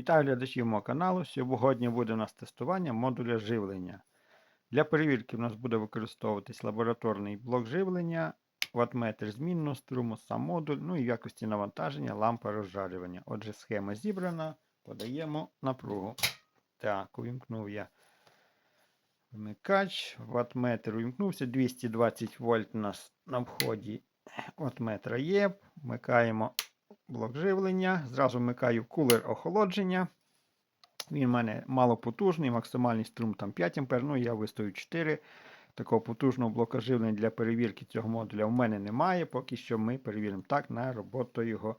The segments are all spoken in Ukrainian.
Вітаю глядачів мого каналу. Сьогодні буде у нас тестування модуля живлення. Для перевірки у нас буде використовуватись лабораторний блок живлення, ваттметр змінного струму, сам модуль, ну і в якості навантаження лампа розжарювання. Отже, схема зібрана, подаємо напругу. Так, увімкнув я вмикач, ваттметр увімкнувся, 220 вольт у нас на вході ваттметра є. Вмикаємо блок живлення. Зразу вмикаю кулер охолодження. Він в мене малопотужний, максимальний струм там 5 А, ну я виставив 4. Такого потужного блока живлення для перевірки цього модуля в мене немає. Поки що ми перевіримо так на роботу його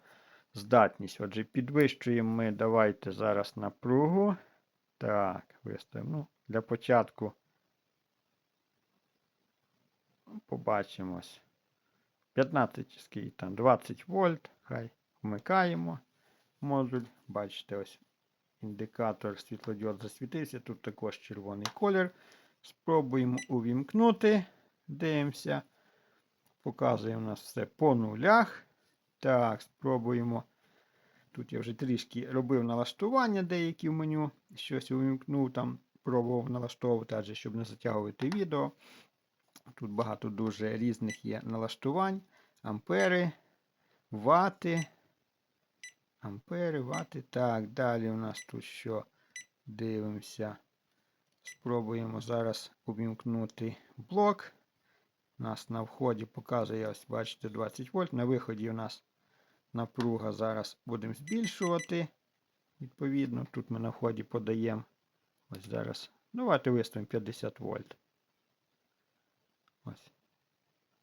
здатність. Отже, підвищуємо ми давайте зараз напругу. Так, виставимо. Ну, Для початку побачимось. 15 скільки там 20 вольт. Хай вмикаємо модуль. Бачите, ось індикатор світлодіод засвітився. Тут також червоний колір. Спробуємо увімкнути. Дивимося. Показує у нас все по нулях. Так, спробуємо. Тут я вже трішки робив налаштування деякі в меню. Щось увімкнув там, пробував налаштовувати, адже щоб не затягувати відео. Тут багато дуже різних є налаштувань. Ампери, вати. Ампери, вати. Так, далі у нас тут що? Дивимося. Спробуємо зараз увімкнути блок. У нас на вході показує, ось, бачите, 20 вольт. На виході у нас напруга зараз будемо збільшувати. Відповідно, тут ми на вході подаємо. Ось зараз. Давайте виставимо 50 вольт. Ось.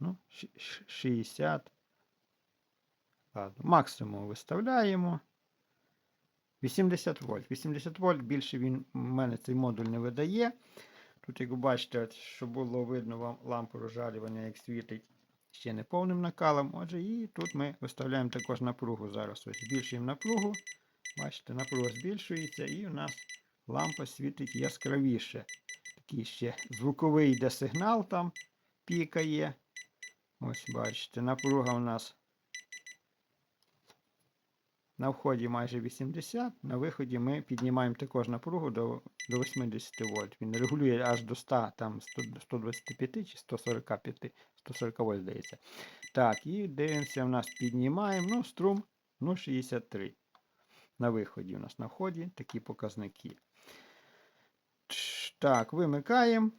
Ну, 60. Ладно, максимум виставляємо. 80 вольт. 80 вольт більше він у мене цей модуль не видає. Тут, як ви бачите, щоб було видно вам лампу розжарювання, як світить ще не повним накалом. Отже, і тут ми виставляємо також напругу. Зараз ось збільшуємо напругу. Бачите, напруга збільшується, і у нас лампа світить яскравіше. Такий ще звуковий йде сигнал там пікає. Ось бачите, напруга у нас на вході майже 80, на виході ми піднімаємо також напругу до до 80 вольт. Він регулює аж до 100, там 100, 125 чи 145, 140 вольт здається. Так, і дивимося, у нас піднімаємо. Ну, струм ну, 63. На виході у нас на вході такі показники. Так, вимикаємо.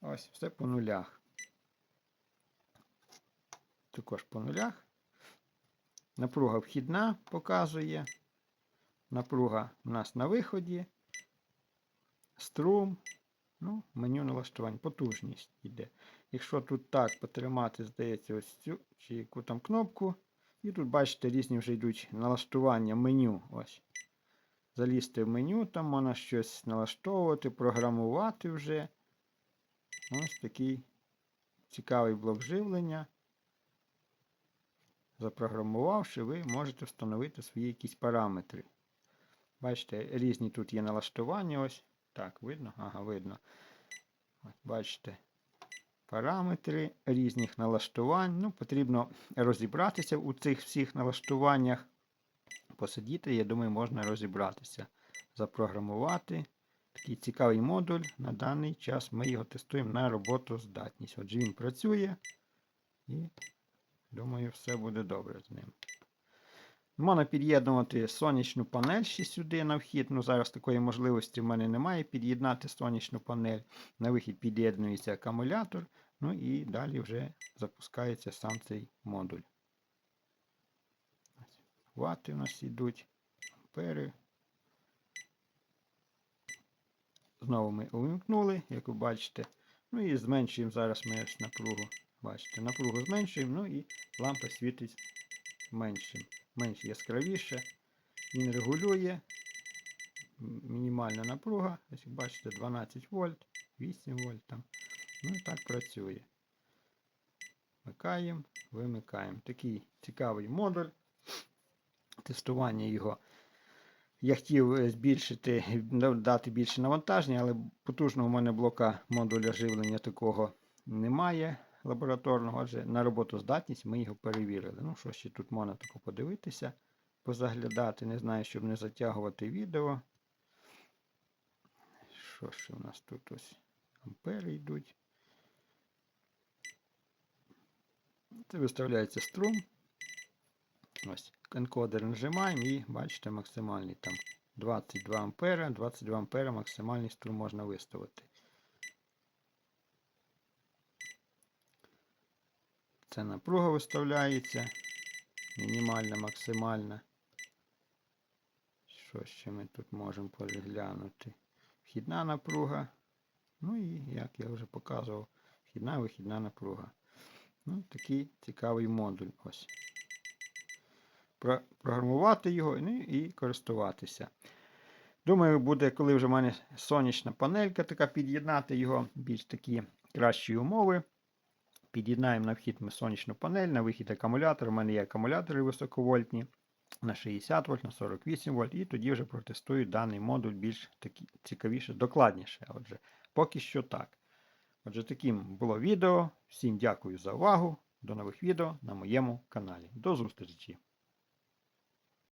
Ось, все по нулях. Також по нулях. Напруга вхідна показує. Напруга у нас на виході. Струм. Ну, меню налаштувань. Потужність йде. Якщо тут так потримати, здається, ось цю чи яку там кнопку. І тут, бачите, різні вже йдуть налаштування меню. Ось. Залізти в меню, там можна щось налаштовувати, програмувати вже. Ось такий цікавий блок живлення. Запрограмувавши, ви можете встановити свої якісь параметри. Бачите, різні тут є налаштування. Ось. Так, видно? Ага, видно. Ось, Бачите, параметри різних налаштувань. Ну, Потрібно розібратися у цих всіх налаштуваннях. Посидіти, я думаю, можна розібратися. Запрограмувати. Такий цікавий модуль. На даний час ми його тестуємо на роботоздатність. Отже, він працює і, думаю, все буде добре з ним. Можна під'єднувати сонячну панель ще сюди на вхід. Ну, Зараз такої можливості в мене немає під'єднати сонячну панель. На вихід під'єднується акумулятор. Ну і далі вже запускається сам цей модуль. Вати у нас йдуть, ампери. Знову ми увімкнули, як ви бачите. Ну і зменшуємо зараз ми напругу. Бачите, напругу зменшуємо, ну і лампа світить меншим, менш яскравіше. Він регулює. Мінімальна напруга. Ось бачите, 12 вольт, 8 вольт там. Ну і так працює. Вмикаємо, вимикаємо. Такий цікавий модуль. Тестування його. Я хотів збільшити, дати більше навантаження, але потужного в мене блока модуля живлення такого немає лабораторного. Отже, на роботоздатність ми його перевірили. Ну, що ще тут можна тако подивитися. позаглядати. Не знаю, щоб не затягувати відео. Що ще у нас тут ось ампери йдуть. Це виставляється струм. Ось енкодер нажимаємо і бачите максимальний там 22 ампера. 22 ампера максимальний струм можна виставити. Це напруга виставляється. Мінімальна, максимальна. Що ще ми тут можемо переглянути? Вхідна напруга. Ну і, як я вже показував, вхідна вихідна напруга. Ну, такий цікавий модуль. Ось. Про- Програмувати його ну, і користуватися. Думаю, буде, коли вже в мене сонячна панелька, така під'єднати його, більш такі кращі умови. Під'єднаємо на вхід ми сонячну панель, на вихід акумулятор. У мене є акумулятори високовольтні на 60 вольт, на 48 вольт, і тоді вже протестую даний модуль більш такі, цікавіше, докладніше. Отже, поки що так. Отже, таким було відео. Всім дякую за увагу. До нових відео на моєму каналі. До зустрічі!